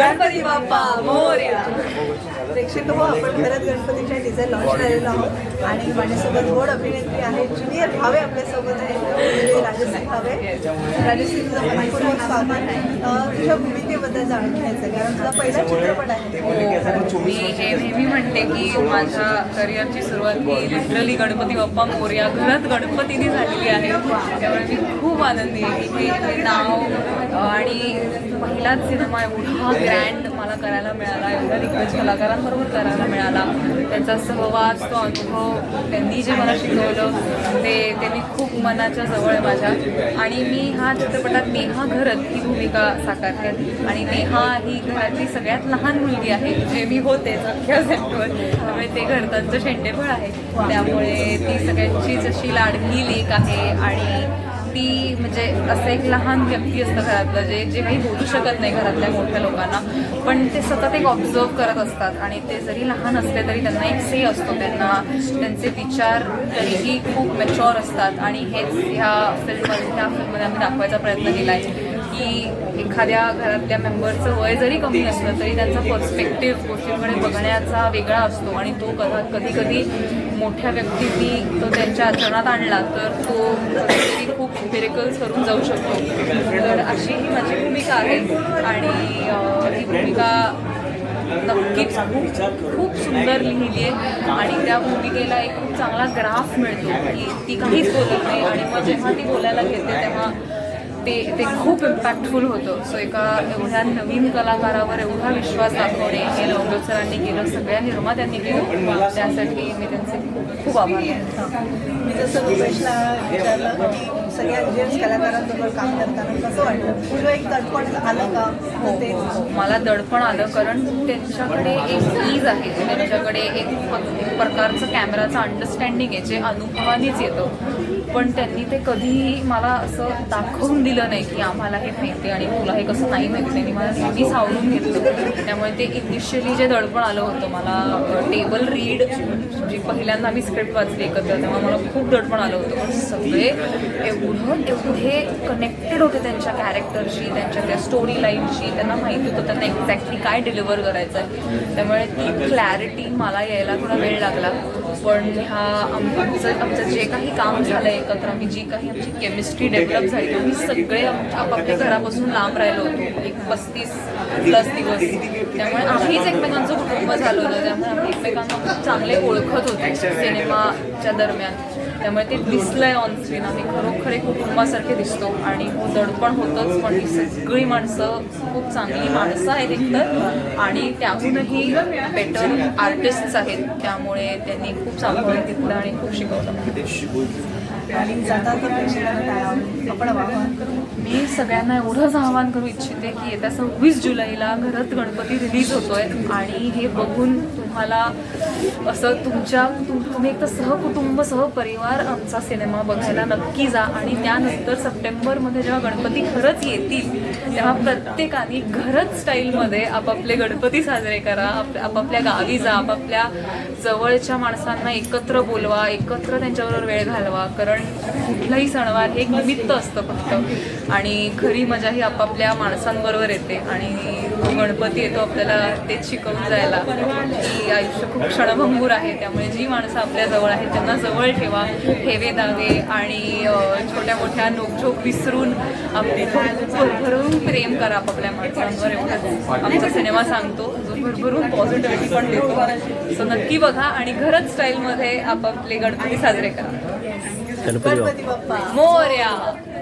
गणपती बाप्पा मोर्या. प्रेक्षक हो आपण खरंच गणपतीच्या डिझाईन लॉन्च झालेलो आहोत. आणि माझ्यासोबत गोड अभिनेत्री आहे ज्युनियर भावे आपल्यासोबत आहे म्हणजे राजश्री भावे. राजश्री तुझं स्वागत. तुझ्या भूमिकेबद्दल जाणून घ्यायचं आहे, कारण तुझा पहिला चित्रपट आहे. मी हे नेहमी म्हणते की माझ्या करिअरची सुरुवात ही लिटरली गणपती बाप्पा मोर्या घरात गणपतीने झालेली आहे. त्यामुळे मी खूप आनंदी आहे. की नाव आणि पहिलाच सिनेमा एवढा ग्रँड मला करायला मिळाला एवढ्या दिग्गज कलाकारांबरोबर करायला मिळाला. त्यांचा सहवास तो अनुभव त्यांनी जे मला शिकवलं ते त्यांनी खूप मनाच्या जवळ आहे माझ्या. आणि मी हा चित्रपटात नेहा घरत ही भूमिका साकारते. आणि नेहा ही घरातली सगळ्यात लहान मुलगी आहे जे मी होते अख्ख्या सेटवर. त्यामुळे ते घरतांचं शेंडेफळ आहे. त्यामुळे ती सगळ्यांचीच अशी लाडकी लेक आहे आणि ती म्हणजे असं एक लहान व्यक्ती असतं घरातलं जे जे काही बोलू शकत नाही घरातल्या मोठ्या लोकांना. पण ते सतत एक ऑब्झर्व करत असतात आणि ते जरी लहान असले तरी त्यांना एक से असतो त्यांना. त्यांचे विचार तरीही खूप मॅच्युअर असतात. आणि हेच ह्या फिल्म ह्या फिल्ममध्ये आम्ही दाखवायचा प्रयत्न केला आहे की एखाद्या घरातल्या मेंबरचं वय जरी कमी असलं तरी त्यांचा पर्स्पेक्टिव्ह गोष्टींकडे बघण्याचा वेगळा असतो आणि तो कधा कधी कधी मोठ्या व्यक्तींनी तो त्यांच्या आचरणात आणला तर तो खूप मिरेकल्स करून जाऊ शकतो. तर अशी ही माझी भूमिका आहे आणि ही भूमिका नक्कीच खूप खूप सुंदर लिहिली आहे आणि त्या भूमिकेला एक खूप चांगला ग्राफ मिळतो की ती काहीच बोलत नाही आणि मग जेव्हा ती बोलायला घेते तेव्हा ते ते खूप इम्पॅक्टफुल होतं. सो एका एवढ्या नवीन कलाकारावर एवढा विश्वास दाखवणे हे लवकर सरांनी केलं सगळ्या निर्मात्यांनी केलं त्यासाठी मी त्यांचे खूप आभार मी जसं रुपेशला विचारलं की सगळ्या जेंट्स कलाकारांबरोबर काम करताना कसं वाटलं तुझं एक दडपण आलं का? हो ते हो. मला दडपण आलं कारण त्यांच्याकडे एक ईज आहे. त्यांच्याकडे एक एक प्रकारचं कॅमेराचं अंडरस्टँडिंग आहे जे अनुभवानेच येतं. पण त्यांनी ते कधीही मला असं दाखवून दिलं नाही की आम्हाला हे माहिती आणि तुला हे कसं नाही माहिती? त्यांनी मला नेहमी सावरून घेतलं. त्यामुळे ते इनिशियली जे दडपण आलं होतं मला टेबल रीड जी पहिल्यांदा मी स्क्रिप्ट वाचली एकत्र तेव्हा मला खूप दडपण आलं होतं. पण सगळे एवढं एवढे कनेक्टेड होते त्यांच्या कॅरेक्टरशी त्यांच्या त्या स्टोरी लाईनशी त्यांना माहिती होतं त्यांना एक्झॅक्टली काय डिलिव्हर करायचं आहे त्यामुळे ती क्लॅरिटी मला यायला थोडा वेळ लागला. पण ह्या आमचं आमचं जे काही काम झालं एकत्र आम्ही जी काही आमची केमिस्ट्री डेव्हलप झाली आम्ही सगळे आम- आपापल्या घरापासून लांब राहिलो होतो. एक पस्तीस प्लस दिवस. त्यामुळे आम्हीच एकमेकांचं कुटुंब झालो होतं. त्यामुळे आम्ही एकमेकांना खूप चांगले ओळखत होते सिनेमाच्या दरम्यान. त्यामुळे ते दिसलंय ऑन स्क्रीन आम्ही खरोखर एक कुटुंबासारखे दिसतो. आणि हो दडपण होतंच पण ही सगळी माणसं खूप चांगली माणसं आहेत एकतर. आणि त्याहूनही बेटर आर्टिस्ट्स आहेत. त्यामुळे त्यांनी खूप सांभाळून घेतलं आणि खूप शिकवलं. मी सगळ्यांना एवढंच आवाहन करू इच्छिते की येत्या सव्वीस जुलैला घरात गणपती रिलीज होतोय. आणि हे बघून तुम्हाला असं तुमच्या तुम तुम्ही एक तर सहकुटुंब सहपरिवार आमचा सिनेमा बघायला नक्की जा. आणि त्यानंतर सप्टेंबरमध्ये जेव्हा गणपती खरंच येतील तेव्हा प्रत्येकाने घरच स्टाईलमध्ये आपापले गणपती साजरे करा. आप आपापल्या गावी जा आपापल्या जवळच्या माणसांना एकत्र बोलवा एकत्र त्यांच्याबरोबर वेळ घालवा. कारण कुठलाही सणवार हे एक निमित्त असतं फक्त. आणि खरी मजा ही आपापल्या माणसांबरोबर येते. आणि गणपती येतो आपल्याला तेच शिकवून जायला. की आयुष्य खूप क्षणभंगूर आहे त्यामुळे जी माणसं आपल्या जवळ आहेत त्यांना जवळ ठेवा ठेवे दावे आणि छोट्या मोठ्या नोकझोक विसरून आपले भरभरून प्रेम करा आपापल्या माणसांवर एवढाच आमचा सिनेमा सांगतो जो भरभरून पॉझिटिव्हिटी पण देतो. सो नक्की बघा आणि घरच स्टाईलमध्ये आपापले गणपती साजरे करा. गणपती मोर्या.